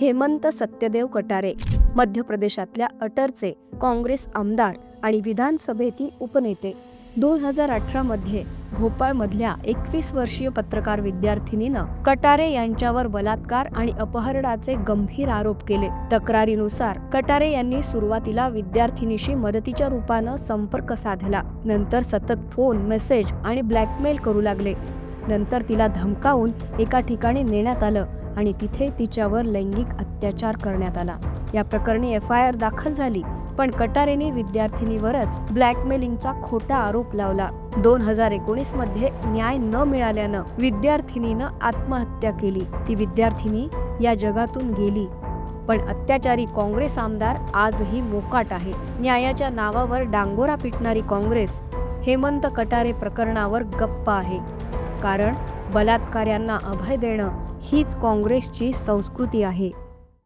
हेमंत सत्यदेव कटारे मध्य प्रदेशातल्या अटरचे काँग्रेस आमदार आणि विधानसभेतील उपनेते. दोन हजार अठरामध्ये भोपाळमधल्या एकवीस वर्षीय पत्रकार विद्यार्थिनीनं कटारे यांच्यावर बलात्कार आणि अपहरणाचे गंभीर आरोप केले. तक्रारीनुसार कटारे यांनी सुरुवातीला विद्यार्थिनीशी मदतीच्या रूपानं संपर्क साधला. नंतर सतत फोन मेसेज आणि ब्लॅकमेल करू लागले. नंतर तिला धमकावून एका ठिकाणी नेण्यात आलं आणि तिथे तिच्यावर लैंगिक अत्याचार करण्यात आला. या प्रकरणी एफ आय आर दाखल झाली पण कटारेने विद्यार्थिनीवरच ब्लॅकमेलिंगचा खोटा आरोप लावला. दोन हजार एकोणीसमध्ये न्याय न मिळाल्यानं विद्यार्थिनीनं आत्महत्या केली. ती विद्यार्थिनी या जगातून गेली. पण अत्याचारी काँग्रेस आमदार आजही मोकाट आहे. न्यायाच्या नावावर डांगोरा पिटणारी काँग्रेस हेमंत कटारे प्रकरणावर गप्प आहे. कारण बलात्कार्यांना अभय देणं हीच काँग्रेसची संस्कृती आहे.